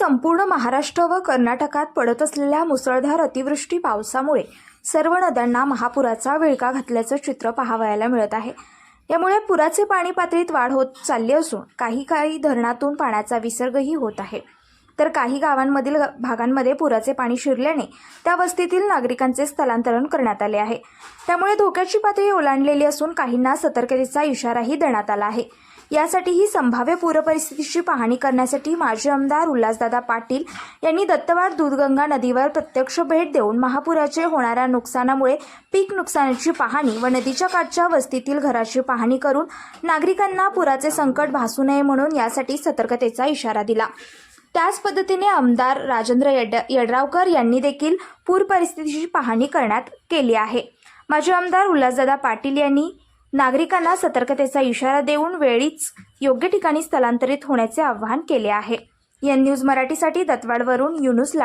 संपूर्ण महाराष्ट्र व कर्नाटकात पडत असलेल्या मुसळधार अतिवृष्टी पावसामुळे सर्व नद्यांना महापुराचा विळका घातल्याचं चित्र पाहावयाला मिळत आहे. यामुळे पुराचे पाणी पातळीत वाढ होत चालली असून काही काही धरणातून पाण्याचा विसर्गही होत आहे. तर काही गावांमधील भागांमध्ये पुराचे पाणी शिरल्याने त्या वस्तीतील नागरिकांचे स्थलांतरण करण्यात आले आहे. त्यामुळे धोक्याची पातळी ओलांडलेली असून काहींना सतर्कतेचा इशाराही देण्यात आला आहे. यासाठी ही संभाव्य पूरपरिस्थितीची पाहणी करण्यासाठी माजी आमदार उल्हासदादा पाटील यांनी दत्तवाड दूधगंगा नदीवर प्रत्यक्ष भेट देऊन महापुराचे होणाऱ्या नुकसानामुळे पीक नुकसानाची पाहणी व नदीच्या काठच्या वस्तीतील घराची पाहणी करून नागरिकांना पुराचे संकट भासू नये म्हणून यासाठी सतर्कतेचा इशारा दिला. त्याच पद्धतीने आमदार राजेंद्र यड यड्रावकर यांनी देखील पूर परिस्थितीची पाहणी करण्यात केली आहे. माजी आमदार उल्हासदादा पाटील यांनी नागरिकांना सतर्कतेचा इशारा देऊन वेळीच योग्य ठिकाणी स्थलांतरित होण्याचे आवाहन केले आहे. एन न्यूज मराठीसाठी दत्तवाडवरून युनुस ला